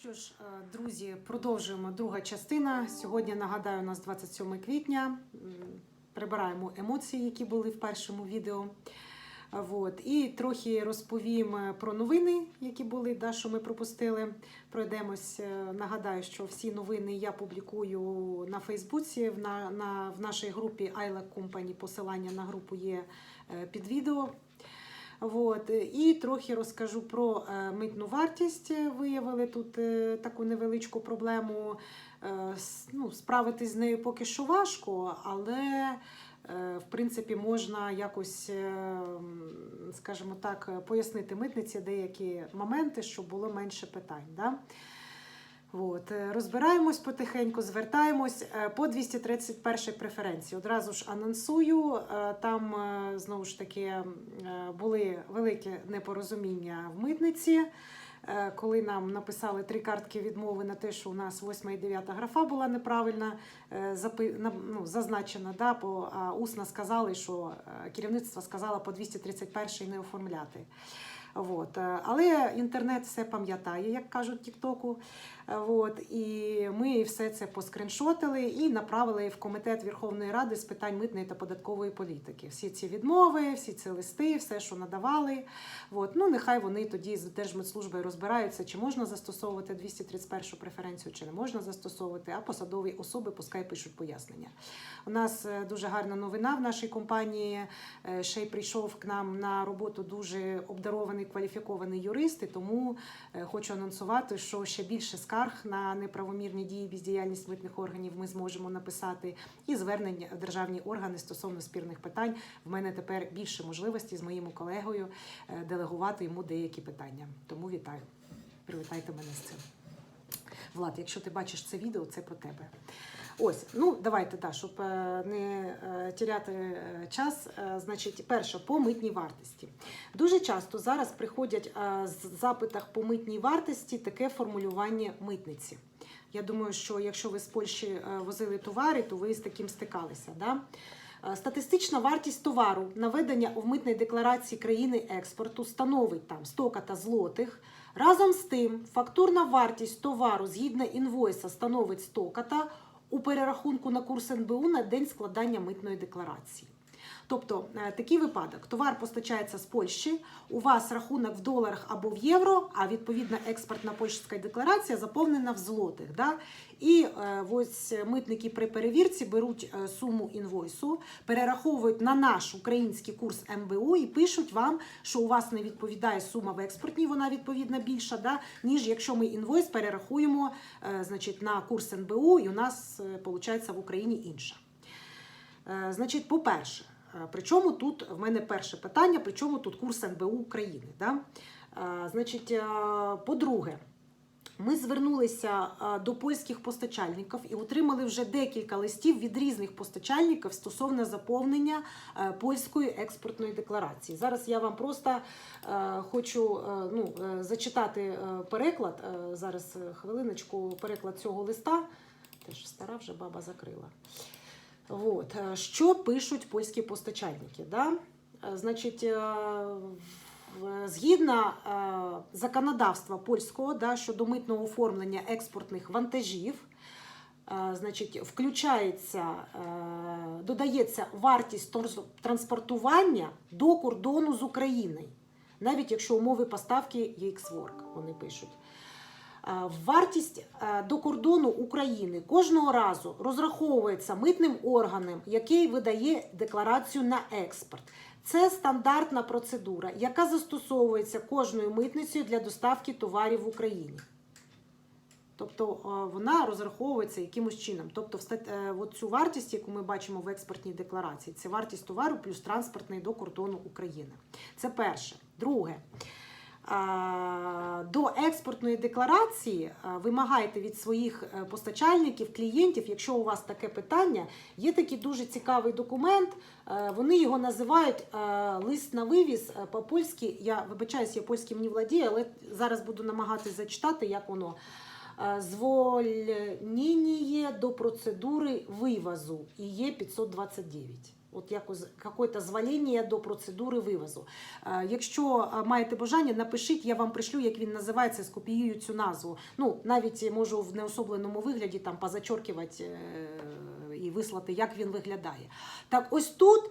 що ж, е, друзі, продовжуємо друга частина. Сьогодні нагадаю, у нас 27 квітня. Прибираємо емоції, які були в першому відео. А, Вот. І трохи розповім е, про новини, які були, да, що ми пропустили. Пройдемось. Е, Нагадаю, що всі новини я публікую на Фейсбуці, в, на, на, в нашій групі ILA Company. Посилання на групу є під відео. От. І трохи розкажу про е, митну вартість. Виявили тут е, таку невеличку проблему. Е, Ну, справитись з нею поки що важко, але е, в принципі можна якось, е, скажімо так, пояснити митниці деякі моменти, щоб було менше питань. Да? От, е, розбираємось потихеньку, звертаємось е, по 231 преференції. Одразу ж анонсую. е, Там е, знову ж таки е, були великі непорозуміння в митниці. е, Коли нам написали три картки відмови на те, що у нас 8 і 9 графа була неправильно е, ну, зазначена, да, по, а усно сказали, що керівництво сказало по 231 не оформляти. От. Але інтернет все пам'ятає, як кажуть Тіктоку. От. І ми все це поскріншотили і направили в комітет Верховної Ради з питань митної та податкової політики. Всі ці відмови, всі ці листи, все, що надавали. От. Ну, нехай вони тоді з Держмитслужбою розбираються, чи можна застосовувати 231 преференцію, чи не можна застосовувати, а посадові особи пускай пишуть пояснення. У нас е, дуже гарна новина в нашій компанії. Е, Ще й прийшов к нам на роботу дуже обдарований кваліфікований юрист, і тому е, хочу анонсувати, що ще більше скарг на неправомірні дії бездіяльність митних органів ми зможемо написати і звернення державні органи стосовно спірних питань. В мене тепер більше можливості з моїм колегою е, делегувати йому деякі питання. Тому вітаю. Привітайте мене з цим. Влад, якщо ти бачиш це відео, це про тебе. Ось, ну давайте так, щоб е, не е, тіряти е, час. Значить, перше, по митній вартості. Дуже часто зараз приходять з запитах по митній вартості таке формулювання митниці. Я думаю, що якщо ви з Польщі возили товари, то ви з таким стикалися. Да? Статистична вартість товару наведення у митній декларації країни експорту становить там 100 ката злотих. Разом з тим, фактурна вартість товару згідно інвойса становить 100 ката у перерахунку на курс НБУ на день складання митної декларації. Тобто е, такий випадок: товар постачається з Польщі, у вас рахунок в доларах або в євро, а відповідна експортна польська декларація заповнена в злотих. Да? І е, ось митники при перевірці беруть е, суму інвойсу, перераховують на наш український курс МБУ і пишуть вам, що у вас не відповідає сума в експортній, вона відповідно більша, да? ніж якщо ми інвойс перерахуємо значить, на курс НБУ, і у нас виходить в Україні інша. Значить, по-перше, причому тут в мене перше питання, причому тут курс НБУ України. Да? Е, Значить, е, по-друге, ми звернулися е, до польських постачальників і отримали вже декілька листів від різних постачальників стосовно заповнення е, польської експортної декларації. Зараз я вам просто е, хочу е, ну, е, зачитати е, переклад. Е, Зараз е, хвилиночку, переклад цього листа. Теж стара вже баба закрила. От. е, Що пишуть польські постачальники? Да? Е, Значить, е, згідно законодавства польського да, щодо митного оформлення експортних вантажів, значить, включається, додається вартість транспортування до кордону з України, навіть якщо умови поставки є X-Work, вони пишуть. Е, Вартість е, до кордону України кожного разу розраховується митним органом, який видає декларацію на експорт. Це стандартна процедура, яка застосовується кожною митницею для доставки товарів в Україні. Тобто е, вона розраховується якимось чином. Тобто, от цю вартість, яку ми бачимо в експортній декларації, це вартість товару плюс транспортний до кордону України. Це перше. Друге. До експортної декларації вимагайте від своїх е, постачальників, клієнтів, якщо у вас таке питання, є такий дуже цікавий документ. е, Вони його називають е, лист на вивіз е, по-польськи. Я вибачаюсь, я польським не владію, але зараз буду намагатися зачитати, як воно. Звольнення до процедури вивозу ІЄ 529. От якось якесь зваління до процедури вивозу. Е, Якщо е, маєте бажання, напишіть, я вам пришлю, як він називається, скопіюю цю назву. Ну, навіть можу в неособленому вигляді там позачоркувати е, і вислати, як він виглядає. Так, ось тут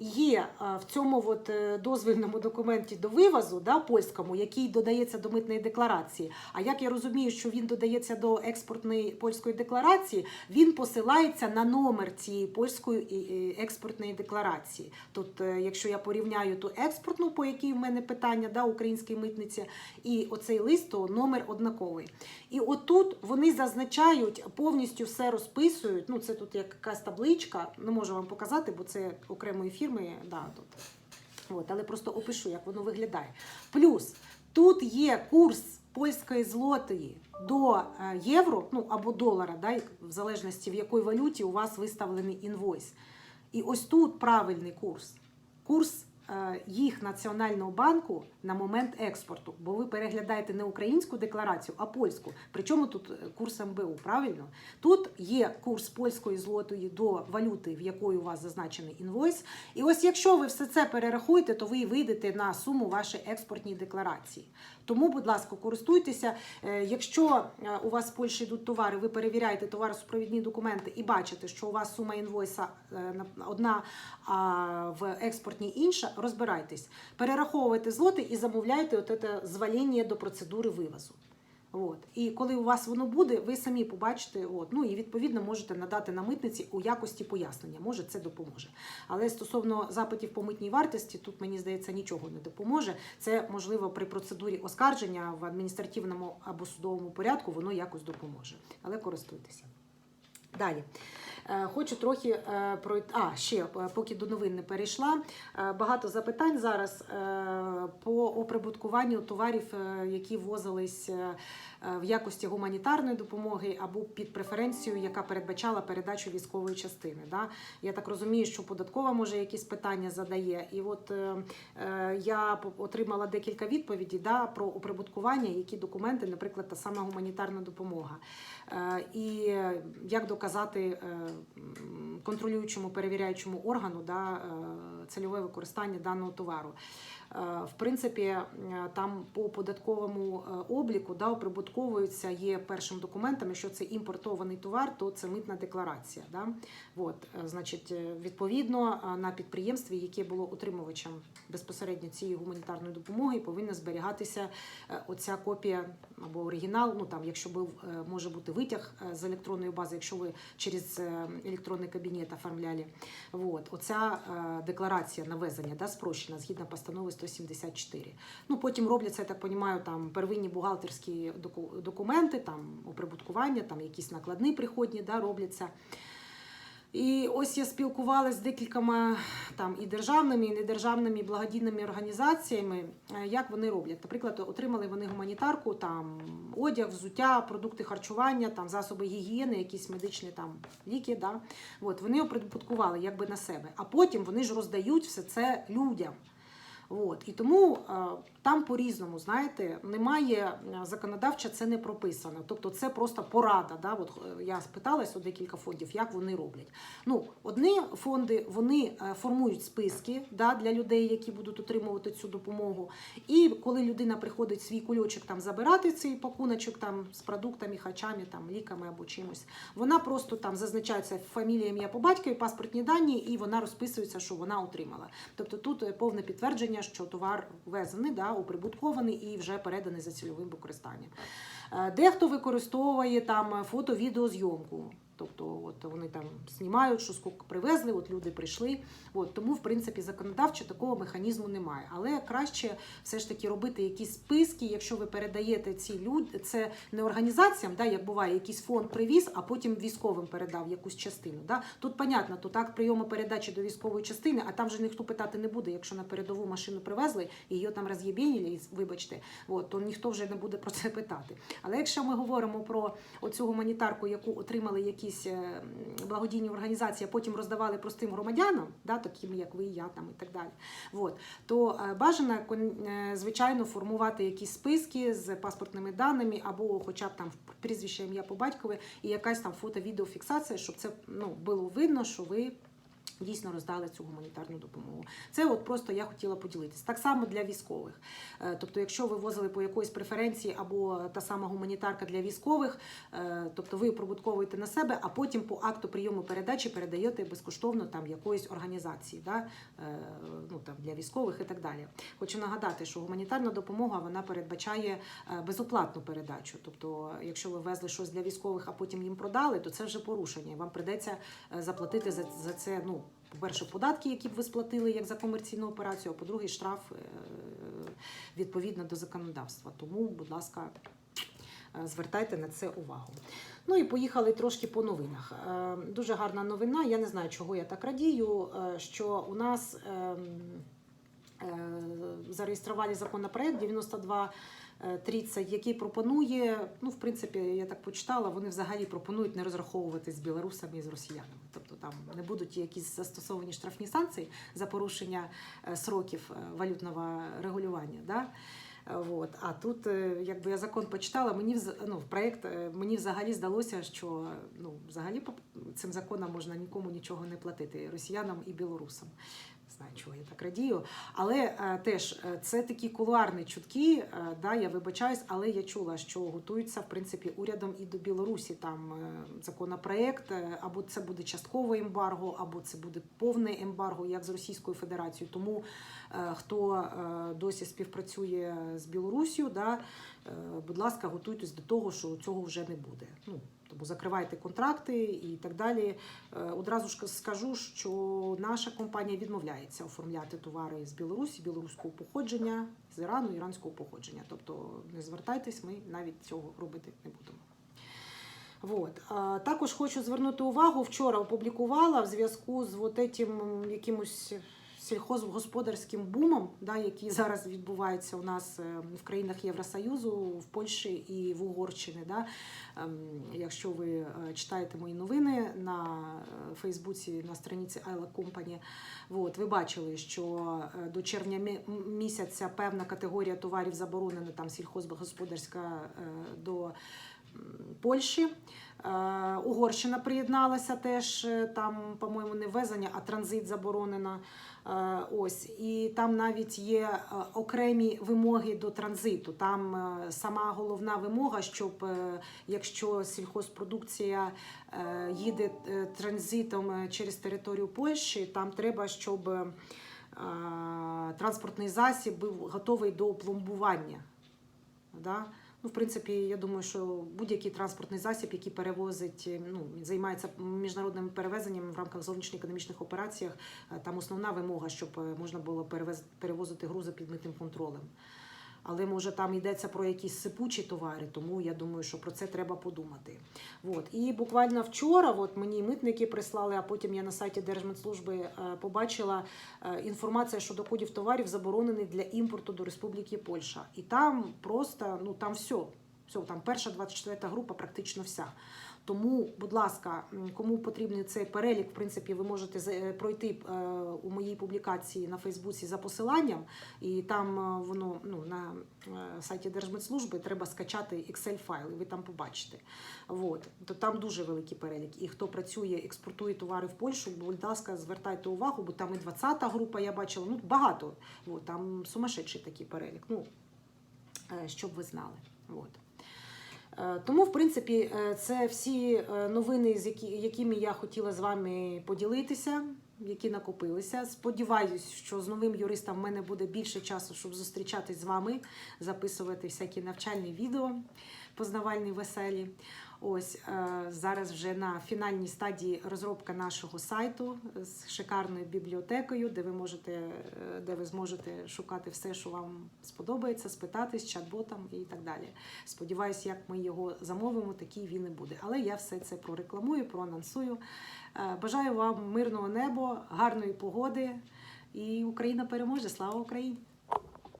є е, в цьому от е, дозвільному документі до вивозу, да, польському, який додається до митної декларації. А як я розумію, що він додається до експортної польської декларації, він посилається на номер цієї польської експортної декларації. Тут, е, якщо я порівняю ту експортну, по якій в мене питання да, українській митниці, і оцей лист, то номер однаковий. І отут вони зазначають, повністю все розписують. Ну, це тут якась табличка, не можу вам показати, бо це окремої фірми. Да, тут. От, але просто опишу, як воно виглядає. Плюс тут є курс польської злотої до е, євро, ну або долара, да, в залежності в якій валюті у вас виставлений інвойс. І ось тут правильний курс. Курс їх національного банку на момент експорту, бо ви переглядаєте не українську декларацію, а польську. Причому тут е, курс МБУ, правильно? Тут є курс польської злотої до валюти, в якої у вас зазначений інвойс. І ось якщо ви все це перерахуєте, то ви вийдете на суму вашої експортній декларації. Тому, будь ласка, користуйтеся. Е, Якщо е, у вас з Польщі йдуть товари, ви перевіряєте товаросупровідні документи і бачите, що у вас сума інвойса е, на- одна, а в експортній інша, розбирайтесь. Перераховуйте злоти і замовляйте от це зваління до процедури вивозу. От. І коли у вас воно буде, ви самі побачите, от. ну і відповідно можете надати на митниці у якості пояснення. Може, це допоможе. Але стосовно запитів по митній вартості, тут мені здається нічого не допоможе. Це можливо при процедурі оскарження в адміністративному або судовому порядку воно якось допоможе. Але користуйтеся. Далі. Е, Хочу трохи е, пройти. А, ще е, поки до новин не перейшла. Багато запитань зараз по оприбуткуванню товарів, які ввозились е, в якості гуманітарної допомоги або під преференцією, яка передбачала передачу військової частини. Да? Я так розумію, що податкова може якісь питання задає. І от я отримала декілька відповідей да, про оприбуткування, які документи, наприклад, та сама гуманітарна допомога. І як доказати контролюючому перевіряючому органу да, е, цільове використання даного товару. Е, В принципі, е, там по податковому е, обліку да, оприбутковується є першим документом, якщо це імпортований товар, то це митна декларація. Да? От, значить, відповідно на підприємстві, яке було утримувачем безпосередньо цієї гуманітарної допомоги, повинна зберігатися оця копія або оригінал. Ну там, якщо був може бути витяг з електронної бази, якщо ви через електронний кабінет оформляли. От, оця декларація навезення да, спрощена згідно постанови 174. Ну потім робляться, я так розумію, там первинні бухгалтерські документи, там оприбуткування, там якісь накладні приходні да, робляться. І ось я спілкувалася з декількома там і державними, і недержавними благодійними організаціями, е, як вони роблять. Наприклад, отримали вони гуманітарку, там одяг, взуття, продукти харчування, там засоби гігієни, якісь медичні там ліки. Да? От, вони оприбуткували якби на себе, а потім вони ж роздають все це людям. От. І тому там по-різному, знаєте, немає е, законодавча, це не прописано. Тобто це просто порада. Да? От, е, я спиталась у декілька фондів, як вони роблять. Ну, одні фонди вони е, формують списки да, для людей, які будуть отримувати цю допомогу. І коли людина приходить свій кульочок там забирати цей пакуночок там з продуктами, хачами, там ліками або чимось, вона просто там зазначається фамілія, ім'я по батькові, паспортні дані, і вона розписується, що вона отримала. Тобто тут повне підтвердження, що товар ввезений, да, оприбуткований і вже переданий за цільовим використанням. Е, Дехто використовує там фото-відеозйомку. Тобто, от вони там знімають, що скільки привезли, от люди прийшли. От тому, в принципі, законодавчо такого механізму немає. Але краще все ж таки робити якісь списки, якщо ви передаєте ці люди, це не організаціям, да, як буває, якийсь фонд привіз, а потім військовим передав якусь частину. Да. Тут понятно, то так прийому передачі до військової частини, а там вже ніхто питати не буде. Якщо на передову машину привезли і її там роз'єбєніли, вибачте, от, то ніхто вже не буде про це питати. Але якщо ми говоримо про оцю гуманітарку, яку отримали якісь е, благодійні організації, а потім роздавали простим громадянам, да, таким як ви, я там і так далі. От, то е, бажано е, звичайно формувати якісь списки з паспортними даними або хоча б там прізвище ім'я по батькові і якась там фото-відеофіксація, щоб це ну, було видно, що ви Дійсно роздали цю гуманітарну допомогу. Це от просто я хотіла поділитися. Так само для військових. Е, Тобто, якщо ви возили по якоїсь преференції або та сама гуманітарка для військових, е, тобто ви прибутковуєте на себе, а потім по акту прийому передачі передаєте безкоштовно там якоїсь організації, да? е, ну там для військових і так далі. Хочу нагадати, що гуманітарна допомога вона передбачає безоплатну передачу. Тобто, якщо ви везли щось для військових, а потім їм продали, то це вже порушення. Вам придеться заплатити за, за це. Ну, по-перше, податки, які б ви сплатили як за комерційну операцію, а по-друге, штраф е, відповідно до законодавства. Тому, будь ласка, е, звертайте на це увагу. Ну і поїхали трошки по новинах. Е, Дуже гарна новина. Я не знаю, чого я так радію, що у нас ем, зареєстрували законопроект 92 30, який пропонує, ну, в принципі, я так почитала, вони взагалі пропонують не розраховувати з білорусами і з росіянами. Тобто там не будуть якісь застосовані штрафні санкції за порушення е, сроків е, валютного регулювання. Да? Вот. А тут, е, якби я закон почитала, мені ну, в проєкт е, мені взагалі здалося, що ну, взагалі цим законам можна нікому нічого не платити росіянам і білорусам. Знаю, чого я так радію. Але е, теж е, це такі кулуарні чутки. е, да, я вибачаюсь, але я чула, що готуються в принципі урядом і до Білорусі там законопроект, або це буде часткове ембарго, або це буде повне ембарго, як з Російською Федерацією. Тому хто досі співпрацює з Білорусію, да, будь ласка, готуйтесь до того, що цього вже не буде. Ну, тому закривайте контракти і так далі. Е, Одразу ж скажу, що наша компанія відмовляється оформляти товари з Білорусі, білоруського походження, з Ірану, іранського походження. Тобто не звертайтесь, ми навіть цього робити не будемо. Вот. Також хочу звернути увагу, вчора опублікувала в зв'язку з вот этим якимось сільхозгосподарським бумом, да, який зараз відбувається у нас е, в країнах Євросоюзу, в Польщі і в Угорщині. Да. Ем, Якщо ви е, читаєте мої новини на е, Фейсбуці на страниці Айла Company, от, ви бачили, що до червня місяця певна категорія товарів заборонена, там сільхозгосподарська до Польщі. Угорщина приєдналася теж там, по-моєму, не ввезення, а транзит заборонено. Е, Ось і там навіть є е, окремі вимоги до транзиту. Там е, сама головна вимога, щоб якщо сільхозпродукція їде транзитом через територію Польщі, там треба, щоб транспортний засіб був готовий до пломбування. Да? Ну, в принципі, я думаю, що будь-який транспортний засіб, який перевозить, е, ну, займається міжнародним перевезенням в рамках зовнішньоекономічних операціях, е, там основна вимога, щоб е, можна було перевозити грузи під митним контролем. Але може там йдеться про якісь сипучі товари, тому я думаю, що про це треба подумати. От. І буквально вчора от мені митники прислали, а потім я на сайті Держмитслужби е, побачила е, інформація щодо кодів товарів заборонений для імпорту до Республіки Польща. І там просто ну там все. Все, там перша 24 група, практично вся. Тому, будь ласка, кому потрібний цей перелік, в принципі, ви можете е, пройти е, у моїй публікації на Фейсбуці за посиланням, і там е, воно ну, на сайті Держмитслужби треба скачати Excel файл, і ви там побачите. От. То там дуже великий перелік. І хто працює, експортує товари в Польщу, будь ласка, звертайте увагу, бо там і 20-та група я бачила, ну багато. От, там сумасшедший такий перелік. Ну, щоб ви знали. От. Е, Тому, в принципі, е, це всі е, новини, з якими я хотіла з вами поділитися, які накопилися. Сподіваюсь, що з новим юристом в мене буде більше часу, щоб зустрічатись з вами, записувати всякі навчальні відео, познавальні веселі. Ось е, зараз вже на фінальній стадії розробка нашого сайту з шикарною бібліотекою, де ви можете, е, де ви зможете шукати все, що вам сподобається, спитатись, чат-ботам і так далі. Сподіваюсь, як ми його замовимо, такий він і буде. Але я все це прорекламую, проанонсую. Е, Бажаю вам мирного неба, гарної погоди. І Україна переможе. Слава Україні!